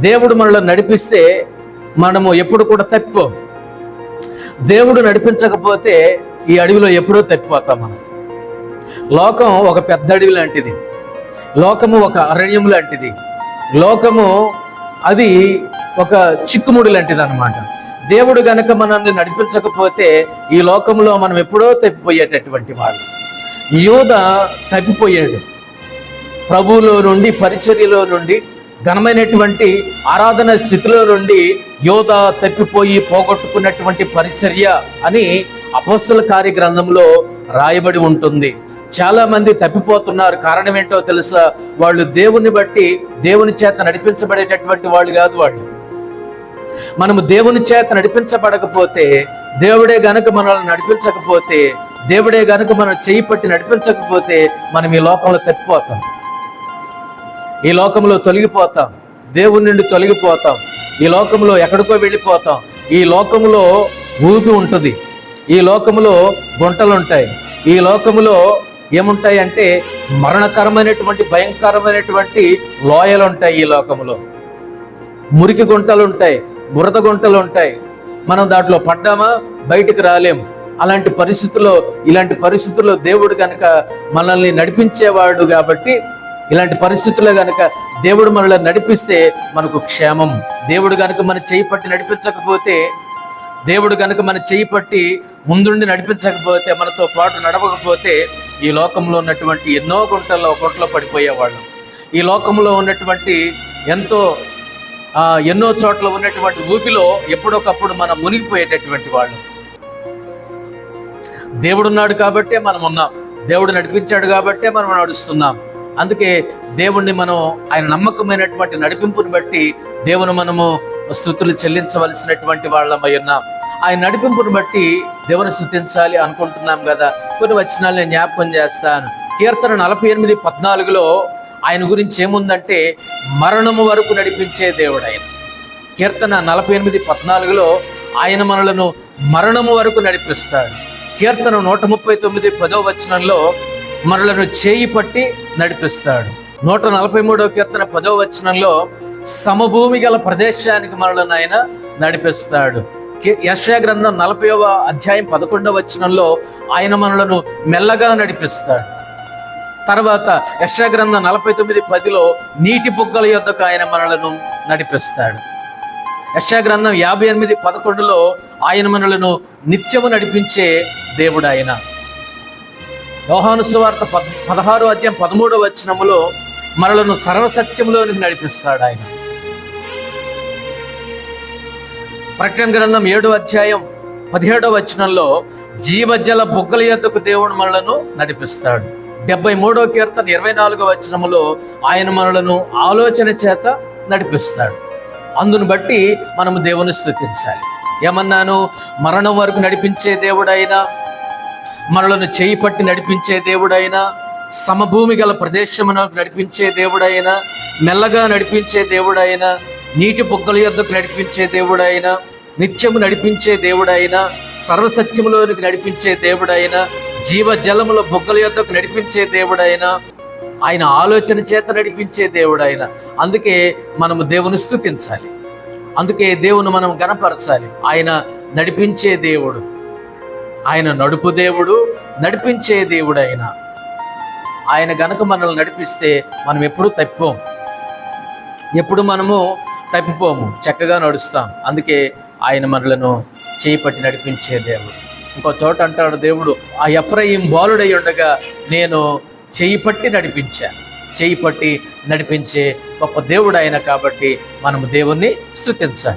దేవుడు మనలో నడిపిస్తే మనము ఎప్పుడు కూడా తప్పిపో దేవుడు నడిపించకపోతే ఈ అడవిలో ఎప్పుడో తప్పిపోతాం మనం. లోకం ఒక పెద్ద అడవి లాంటిది. లోకము ఒక అరణ్యం లాంటిది. లోకము అది ఒక చిక్కుముడి లాంటిది అనమాట దేవుడు గనక మనల్ని నడిపించకపోతే ఈ లోకంలో మనం ఎప్పుడో తప్పిపోయేటటువంటి వాళ్ళు యోధ తప్పిపోయాడు. ప్రభువులో నుండి పరిచర్యలో నుండి ఘనమైనటువంటి ఆరాధన స్థితిలో నుండి యోధ తప్పిపోయి పోగొట్టుకున్నటువంటి పరిచర్య అని అపోస్తుల కార్య గ్రంథంలో రాయబడి ఉంటుంది. చాలా మంది తప్పిపోతున్నారు. కారణం ఏంటో తెలుసా? వాళ్ళు దేవుని బట్టి దేవుని చేత నడిపించబడేటటువంటి వాళ్ళు కాదు వాళ్ళు. మనము దేవుని చేత నడిపించబడకపోతే దేవుడే గనుక మనల్ని నడిపించకపోతే దేవుడే గనుక మనం చేయి పట్టి నడిపించకపోతే మనం ఈ లోకంలో తప్పిపోతాం. ఈ లోకంలో తొలగిపోతాం. దేవుని నుండి తొలగిపోతాం. ఈ లోకంలో ఎక్కడికో వెళ్ళిపోతాం. ఈ లోకములో ఊపి ఉంటుంది. ఈ లోకములో గుంటలు ఉంటాయి ఈ లోకములో ఏముంటాయి అంటే మరణకరమైనటువంటి భయంకరమైనటువంటి లోయలు ఉంటాయి ఈ లోకములో మురికి గుంటలు ఉంటాయి బురద గుంటలు ఉంటాయి మనం దాంట్లో పడ్డామా? బయటికి రాలేం అలాంటి పరిస్థితుల్లో ఇలాంటి పరిస్థితుల్లో దేవుడు కనుక మనల్ని నడిపించేవాడు కాబట్టి ఇలాంటి పరిస్థితుల్లో గనక దేవుడు మనల్ని నడిపిస్తే మనకు క్షేమం. దేవుడు కనుక మన చేయి పట్టి నడిపించకపోతే దేవుడు కనుక మన చేయి పట్టి ముందుండి నడిపించకపోతే మనతో పాటు నడవకపోతే ఈ లోకంలో ఉన్నటువంటి ఎన్నో గుంటల్లో గుంటలో పడిపోయేవాళ్ళం. ఈ లోకంలో ఉన్నటువంటి ఎంతో ఎన్నో చోట్ల ఉన్నటువంటి ఊపిలో ఎప్పుడొకప్పుడు మనం మునిగిపోయేటటువంటి వాళ్ళు. దేవుడున్నాడు కాబట్టే మనం ఉన్నాం దేవుడు నడిపించాడు కాబట్టే మనం నడుస్తున్నాం. అందుకే దేవుణ్ణి మనం ఆయన నమ్మకమైనటువంటి నడిపింపును బట్టి దేవుని మనము స్థుతులు చెల్లించవలసినటువంటి వాళ్ళమై ఉన్నాం. ఆయన నడిపింపును బట్టి దేవుని స్థుతించాలి అనుకుంటున్నాం కదా. కొన్ని వచనాలు నేను జ్ఞాపకం చేస్తాను. కీర్తన నలభై ఎనిమిది పద్నాలుగులో ఆయన గురించి ఏముందంటే మరణము వరకు నడిపించే దేవుడు ఆయన కీర్తన నలభై ఎనిమిది పద్నాలుగులో ఆయన మనలను మరణము వరకు నడిపిస్తాడు. కీర్తన నూట ముప్పై తొమ్మిది పదో వచనంలో మనలను చేయి పట్టి నడిపిస్తాడు. నూట నలభై మూడో కీర్తన పదో వచనంలో సమభూమి గల ప్రదేశానికి మనలను ఆయన నడిపిస్తాడు. కి- గ్రంథం నలభైవ అధ్యాయం పదకొండవ వచనంలో ఆయన మనలను మెల్లగా నడిపిస్తాడు. తర్వాత యెషయా గ్రంథం నలభై తొమ్మిది పదిలో నీటి బుగ్గల యొద్దకు ఆయన మనలను నడిపిస్తాడు. యెషయా గ్రంథం యాభై ఎనిమిది పదకొండులో ఆయన మనలను నిత్యము నడిపించే దేవుడు ఆయన. యోహానుసువార్త పద్ పదహారు అధ్యాయం పదమూడవ వచనములో మనలను సర్వసత్యంలోనికి నడిపిస్తాడు ఆయన. ప్రకటన గ్రంథం ఏడో అధ్యాయం పదిహేడవ వచనంలో జీవజల బుగ్గల యొద్దకు దేవుడు మనలను నడిపిస్తాడు. డెబ్బై మూడో కీర్తన ఇరవై నాలుగో వచనములో ఆయన మనలను ఆలోచన చేత నడిపిస్తాడు. అందును బట్టి మనము దేవుని స్థుతించాలి ఏమన్నాను? మరణం వరకు నడిపించే దేవుడైనా మనలను చేయి పట్టి నడిపించే దేవుడైనా సమభూమి గల ప్రదేశమునకు నడిపించే దేవుడైనా మెల్లగా నడిపించే దేవుడైనా నీటి బుగ్గల యొద్దకు నడిపించే దేవుడైనా నిత్యము నడిపించే దేవుడైనా సర్వసత్యములోనికి నడిపించే దేవుడైనా జీవ జలముల బుగ్గల యొద్దకు నడిపించే దేవుడైనా ఆయన ఆలోచన చేత నడిపించే దేవుడైన. అందుకే మనము దేవుని స్థుతించాలి అందుకే దేవుని మనం గణపరచాలి. ఆయన నడిపించే దేవుడు. ఆయన నడుపు దేవుడు నడిపించే దేవుడు ఆయన ఆయన గనక మనల్ని నడిపిస్తే మనం ఎప్పుడు తప్పిపోం ఎప్పుడు మనము తప్పిపోము చక్కగా నడుస్తాం. అందుకే ఆయన మనలను చేయి పట్టి నడిపించే దేవుడు. ఇంకో చోట అంటాడు దేవుడు ఆ ఎఫ్రయిం బాలుడై ఉండగా నేను చేయి పట్టి నడిపించాను చేయి పట్టి నడిపించే గొప్ప దేవుడు ఆయన కాబట్టి మనము దేవుణ్ణి స్థుతించాలి